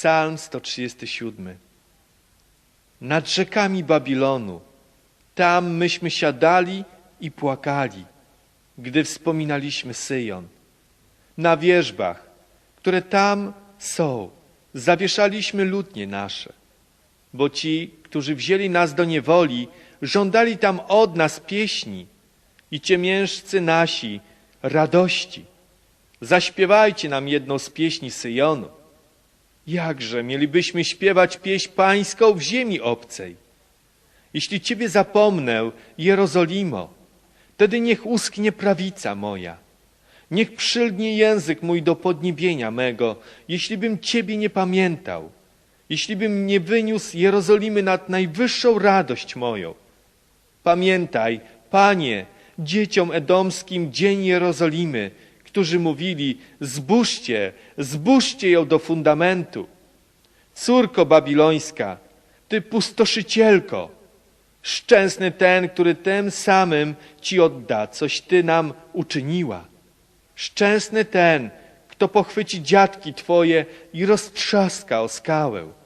Psalm 137. Nad rzekami Babilonu, tam myśmy siadali i płakali, gdy wspominaliśmy Syjon. Na wierzbach, które tam są, zawieszaliśmy lutnie nasze, bo ci, którzy wzięli nas do niewoli, żądali tam od nas pieśni i ciemiężcy nasi radości. Zaśpiewajcie nam jedną z pieśni Syjonu. Jakże mielibyśmy śpiewać pieśń pańską w ziemi obcej? Jeśli Ciebie zapomnę, Jerozolimo, wtedy niech usknie prawica moja. Niech przylgnie język mój do podniebienia mego, jeśli bym Ciebie nie pamiętał, jeśli bym nie wyniósł Jerozolimy nad najwyższą radość moją. Pamiętaj, Panie, dzieciom edomskim dzień Jerozolimy, którzy mówili, zbóżcie, zbóżcie ją do fundamentu. Córko babilońska, ty pustoszycielko, szczęsny ten, który tym samym ci odda, coś ty nam uczyniła. Szczęsny ten, kto pochwyci dziadki twoje i roztrzaska o skałę.